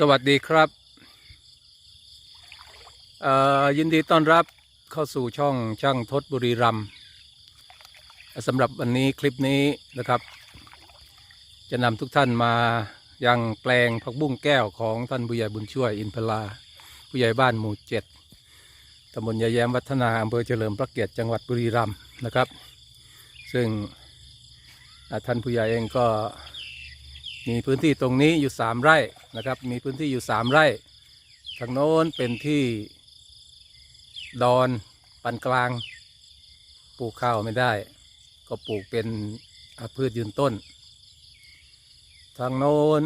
สวัสดีครับยินดีต้อนรับเข้าสู่ช่องช่างทศบุรีรัมสำหรับวันนี้คลิปนี้นะครับ จะนำทุกท่านมายังแปลงผักบุ้งแก้วของท่านผู้ใหญ่บุญช่วยอินพลา ผู้ใหญ่บ้านหมู่เจ็ดตำบลยายแยมวัฒนาอำเภอเฉลิมพระเกียรติจังหวัดบุรีรัมนะครับ ซึ่งท่านผู้ใหญ่เองก็ มีพื้นที่ตรงนี้อยู่สามไร่นะครับ มีพื้นที่อยู่สามไร่ทางโน้นเป็นที่ดอนปันกลาง ปลูกข้าวไม่ได้ ก็ปลูกเป็นอ่าพืชยืนต้น ทางโน้น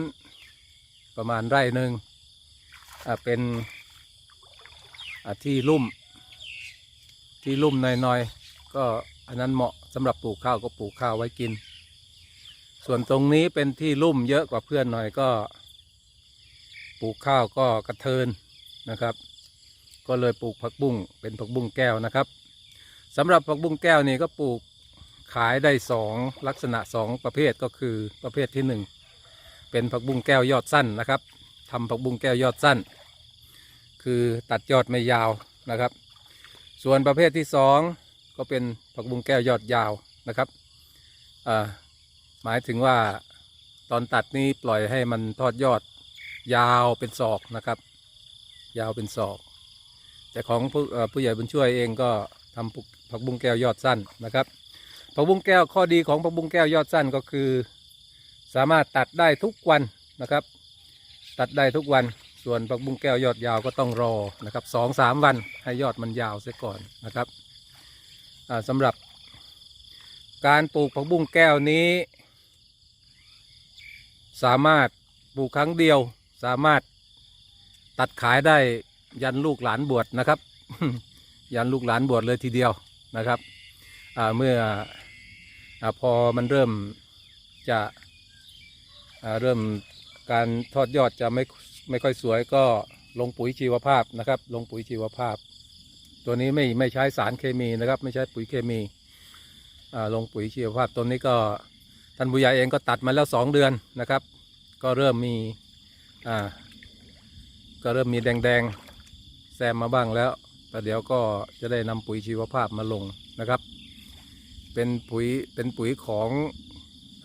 ประมาณไร่หนึ่งเป็นที่ลุ่ม ที่ลุ่มหน่อยๆก็อันนั้นเหมาะสำหรับปลูกข้าวก็ปลูกข้าวไว้กิน ส่วนตรงนี้เป็นที่ลุ่มเยอะกว่าเพื่อนหน่อยก็ ปลูกข้าวก็กระเทินนะครับ ก็เลยปลูกผักบุ้งเป็นผักบุ้งแก้วนะครับสำหรับผักบุ้งแก้วนี่ก็ปลูกขายได้สองลักษณะสองประเภทก็คือประเภทที่หนึ่งเป็นผักบุ้งแก้วยอดสั้นนะครับทำผักบุ้งแก้วยอดสั้น คือตัดยอดไม่ยาวนะครับ ส่วนประเภทที่สองก็เป็นผักบุ้งแก้วยอดยาวนะครับอ่า หมายถึงว่าตอนตัดนี้ปล่อยให้มันทอดยอดยาวเป็นศอกนะครับ ยาวเป็นศอก แต่ของผู้ผู้ใหญ่บุญช่วยเองก็ทำผักบุ้งแก้วยอดสั้นนะครับผักบุ้งแก้วข้อดีของผักบุ้งแก้วยอดสั้นก็คือ สามารถตัดได้ทุกวันนะครับ ตัดได้ทุกวันส่วนผักบุ้งแก้วยอดยาวก็ต้องรอนะครับสองสามวันให้ยอดมันยาวเสียก่อนนะครับอ่าสำหรับการปลูกผักบุ้งแก้วนี้ สามารถปลูกครั้งเดียว สามารถตัดขายได้ยันลูกหลานบวชนะครับ ยันลูกหลานบวชเลยทีเดียวนะครับเมื่ออพอมันเริ่มจะเริ่มการทอดยอดจะไม่ไม่ค่อยสวยก็ลงปุ๋ยชีวภาพนะครับ ลงปุ๋ยชีวภาพ ตัวนี้ไม่ไม่ใช้สารเคมีนะครับ ไม่ใช้ปุ๋ยเคมีลงปุ๋ยชีวภาพต้นนี้ก็ ท่านผู้ใหญ่เองก็ตัดมาแล้วสองเดือนนะครับ ก็เริ่มมีอ่าก็เริ่มมีแดงๆแซมมาบ้างแล้วแต่เดี๋ยวก็จะได้นำปุ๋ยชีวภาพมาลงนะครับ เป็นปุ๋ยเป็นปุ๋ยของ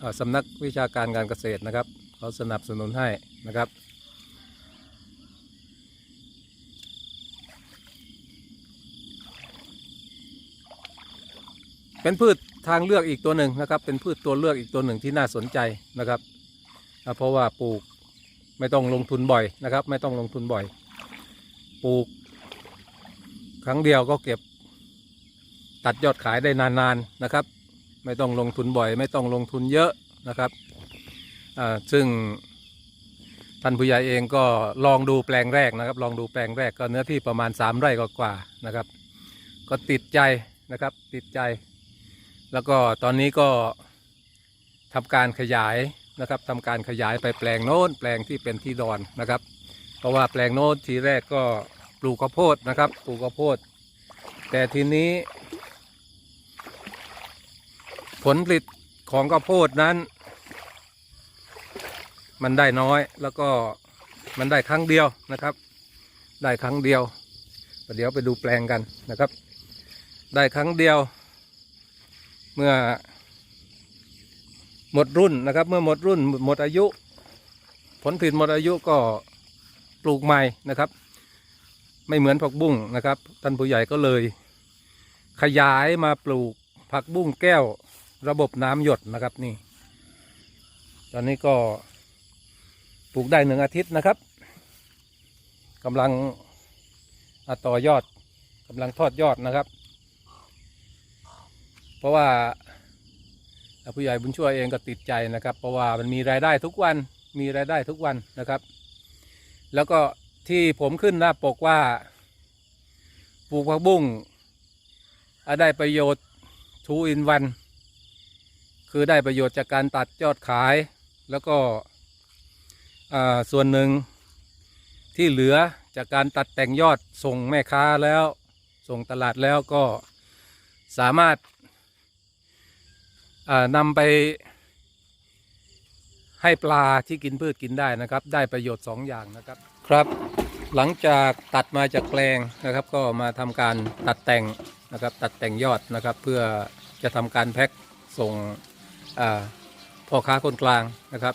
อสำนักวิชาการการเกษตรนะครับเขาสนับสนุนให้นะครับเป็นพืช ทางเลือกอีกตัวหนึ่งนะครับ เป็นพืชตัวเลือกอีกตัวหนึ่งที่น่าสนใจนะครับ เพราะว่าปลูกไม่ต้องลงทุนบ่อยนะครับ ไม่ต้องลงทุนบ่อย ปลูก ครั้งเดียวก็เก็บตัดยอดขายได้นานๆนะครับ ไม่ต้องลงทุนบ่อย ไม่ต้องลงทุนเยอะนะครับอ่าซึ่งท่านผู้ใหญ่เองก็ลองดูแปลงแรกนะครับ ลองดูแปลงแรกก็เนื้อที่ประมาณสามไร่กว่าๆนะครับ ก็ติดใจนะครับติดใจ แล้วก็ตอนนี้ก็ทำการขยายนะครับทำการขยายไปแปลงโน้นแปลงที่เป็นที่ดอนนะครับ เพราะว่าแปลงโน้นทีแรกก็ปลูกข้าวโพดนะครับปลูกข้าวโพด แต่ทีนี้ ผลผลิตของข้าวโพดนั้น มันได้น้อยแล้วก็มันได้ครั้งเดียวนะครับ ได้ครั้งเดียวเดี๋ยวไปดูแปลงกันนะครับ ได้ครั้งเดียว เมื่อหมดรุ่นนะครับ เมื่อหมดรุ่นหมดอายุ ผลผลิตหมดอายุก็ปลูกใหม่นะครับ ไม่เหมือนผักบุ้งนะครับท่านผู้ใหญ่ก็เลย ขยายมาปลูกผักบุ้งแก้วระบบน้ำหยดนะครับนี่ ตอนนี้ก็ปลูกได้หนึ่งอาทิตย์นะครับกำลังอต่อยอดกำลังทอดยอดนะครับ ราะว่าผู้ใหญ่บุญช่วยเองก็ติดใจนะครับ เพราะว่ามันมีรายได้ทุกวันมีรายได้ทุกวันนะครับ แล้วก็ที่ผมขึ้นหน้าปกว่าปลูกผักบุ้งได้ประโยชน์ทูอินวัน คือได้ประโยชน์จากการตัดยอดขาย แล้วก็ส่วนหนึ่งที่เหลือจากการตัดแต่งยอดส่งแม่ค้าแล้ว ส่งตลาดแล้วก็สามารถ นำไปให้ปลาที่กินพืชกินได้นะครับ ได้ประโยชน์สองอย่างนะครับครับ หลังจากตัดมาจากแปลงนะครับ ก็มาทำการตัดแต่งนะครับ ตัดแต่งยอดนะครับ เพื่อจะทำการแพ็คส่งพ่อค้าคนกลางนะครับ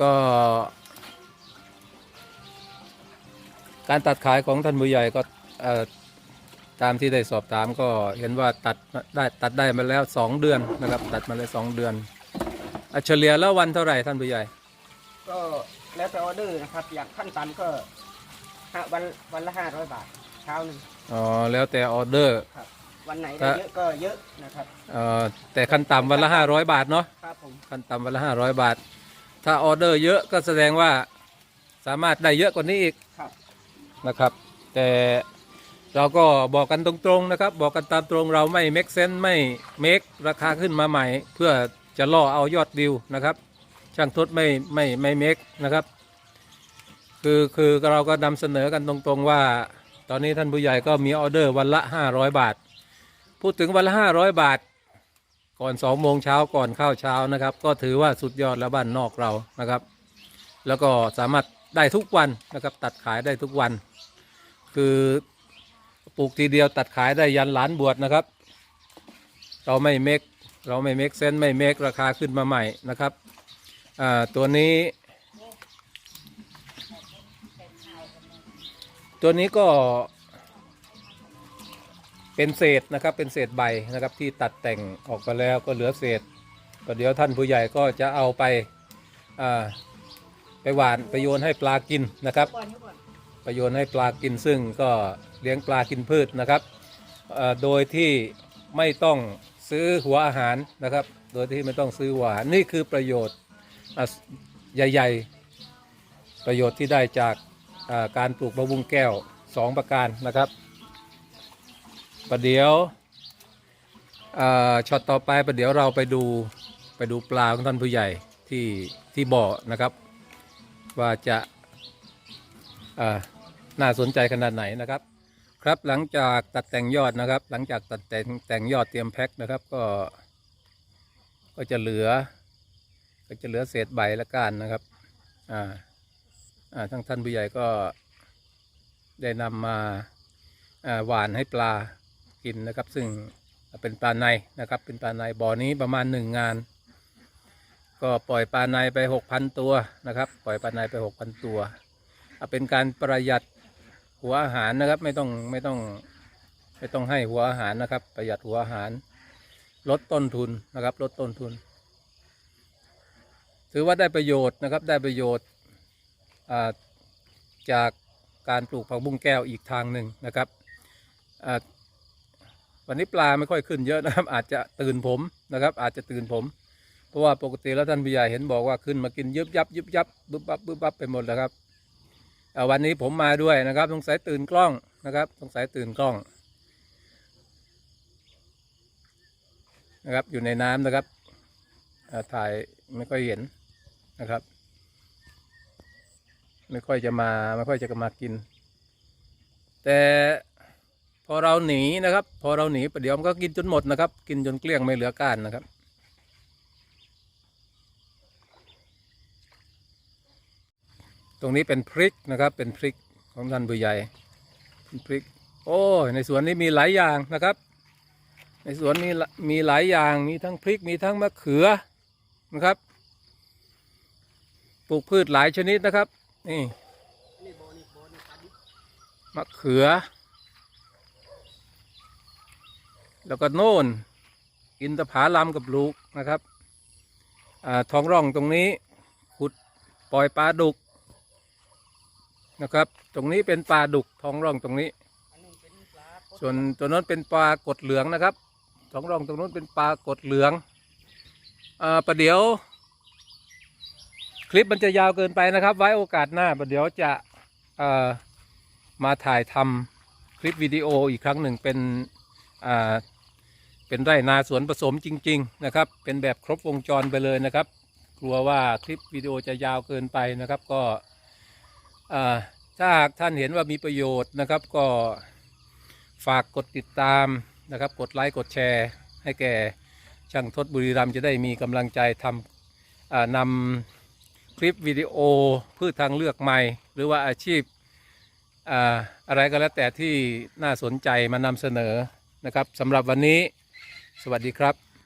ก็ การตัดขายของท่านผู้ใหญ่ก็ ตามที่ได้สอบถามก็เห็นว่าตัดได้ตัดได้มาแล้วสองเดือนนะครับ ตัดมาแล้วสองเดือนอะเฉลี่ยแล้ววันเท่าไหร่ท่านผู้ใหญ่ ก็แล้วแต่ออเดอร์นะครับ อย่างขั้นต่ำก็ห้าวันวันละห้าร้อยบาทเช้าหนึ่งอ๋อแล้วแต่ออเดอร์ครับวันไหนครัได้บเยอะก็เยอะนะครับเอ่อแต่ขั้นต่ำวันละห้าร้อยบาทเนาะครับผมขั้นต่ำวันละห้าร้อยบาท ถ้าออเดอร์เยอะก็แสดงว่าสามารถได้เยอะกว่านี้อีกครับนะครับ แต่ เราก็บอกกันตรงๆนะครับ บอกกันตามตรงเราไม่เมคเซนไม่เมคราคาขึ้นมาใหม่ เพื่อจะล่อเอายอดวิวนะครับ ช่างทดไม่ไม่ไม่เมคนะครับ คือคือเราก็นำเสนอกันตรงๆว่า ตอนนี้ท่านผู้ใหญ่ก็มีออเดอร์วันละ 500 บาท พูดถึงวันละ 500 บาท ก่อน2โมงเช้าก่อนข้าวเช้านะครับ ก็ถือว่าสุดยอดแล้วบ้านนอกเรานะครับ แล้วก็สามารถได้ทุกวันนะครับ ตัดขายได้ทุกวัน คือ ลูกทีเดียวตัดขายได้ยันหลานบวชนะครับ เราไม่เมกเราไม่เมกเซนไม่เมกราคาขึ้นมาใหม่นะครับตัวนี้ตัวนี้ก็เป็นเศษนะครับเป็นเศษใบนะครับที่ตัดแต่งออกไปแล้วก็เหลือเศษ ก็เดี๋ยวท่านผู้ใหญ่ก็จะเอาไปไปหวานไปโยนให้ปลากินนะครับ โยนให้ปลากินซึ่งก็เลี้ยงปลากินพืชนะครับโดยที่ไม่ต้องซื้อหัวอาหารนะครับ โดยที่ไม่ต้องซื้อหวาหารนี่คือประโยชน์ใหญ่ ๆ ประโยชน์ที่ได้จากการปลูกมะบุงแก้วสองประการนะครับประเดี๋ยวช็อตต่อไปประเดี๋ยวเราไปดูไปดูปลาของท่านผู้ใหญ่ที่ที่บ่อนะครับ ว่าจะ น่าสนใจขนาดไหนนะครับ ครับหลังจากตัดแต่งยอดนะครับ หลังจากตัดแต่งแต่งยอดเตรียมแพ็คนะครับก็ ก็จะเหลือ ก็จะเหลือเศษใบและก้านนะครับอ่าอ่าทั้งท่านผู้ใหญ่ก็ได้นำมาอ่าหวานให้ปลากินนะครับ ซึ่งเป็นปลาในนะครับ เป็นปลาในบ่อนี้ประมาณหนึ่งงาน ก็ปล่อยปลาในไปหกพันตัวนะครับ ปล่อยปลาในไปหกพันตัว เป็นการประหยัด หัวอาหารนะครับ ไม่ต้องไม่ต้องไม่ต้องให้หัวอาหารนะครับ ประหยัดหัวอาหาร ลดต้นทุนนะครับ ลดต้นทุน ถือว่าได้ประโยชน์นะครับได้ประโยชน์จากการปลูกผักบุ้งแก้วอีกทางหนึ่งนะครับวันนี้ปลาไม่ค่อยขึ้นเยอะนะครับ อาจจะตื่นผมนะครับ อาจจะตื่นผม เพราะว่าปกติแล้วท่านผู้ใหญ่เห็นบอกว่าขึ้นมากินยึบยับยึบยับบึบบับบึบบับไปหมดแล้วครับ วันนี้ผมมาด้วยนะครับ สงสัยตื่นกล้องนะครับ สงสัยตื่นกล้องนะครับ อยู่ในน้ำนะครับถ่ายไม่ค่อยเห็นนะครับ ไม่ค่อยจะมาไม่ค่อยจะมากิน แต่พอเราหนีนะครับ พอเราหนีประเดี๋ยวมันก็กินจนหมดนะครับ กินจนเกลี้ยงไม่เหลือก้านนะครับ ตรงนี้เป็นพริกนะครับ เป็นพริกของท่านผู้ใหญ่เป็นพริก โอ้ในสวนนี้มีหลายอย่างนะครับ ในสวนมีมีหลายอย่างมีทั้งพริกมีทั้งมะเขือนะครับ ปลูกพืชหลายชนิดนะครับนี่มะเขือ แล้วก็โน่น อินทผลัมกับลูกนะครับอท้องร่องตรงนี้ขุดปล่อยปลาดุก นะครับ ตรงนี้เป็นปลาดุกท้องร่องตรงนี้ ส่วนตัวนั้นเป็นปลากดเหลืองนะครับท้องร่องตรงนู้นเป็นปลากดเหลืองอ่าประเดี๋ยว คลิปมันจะยาวเกินไปนะครับ ไว้โอกาสหน้าประเดี๋ยวจะเอ่อมาถ่ายทำคลิปวิดีโออีกครั้งหนึ่งเป็นอ่าเป็นไร่นาสวนผสมจริง ๆ นะครับ เป็นแบบครบวงจรไปเลยนะครับ กลัวว่าคลิปวิดีโอจะยาวเกินไปนะครับ ก็ ถ้าหากท่านเห็นว่ามีประโยชน์นะครับ ก็ฝากกดติดตามนะครับ กดไลค์กดแชร์ ให้แก่ช่างทศบุรีรัมย์จะได้มีกำลังใจทำนำคลิปวิดีโอพืชทางเลือกใหม่ หรือว่าอาชีพออะไรก็แล้วแต่ที่น่าสนใจมานำเสนอนะครับสำหรับวันนี้ สวัสดีครับ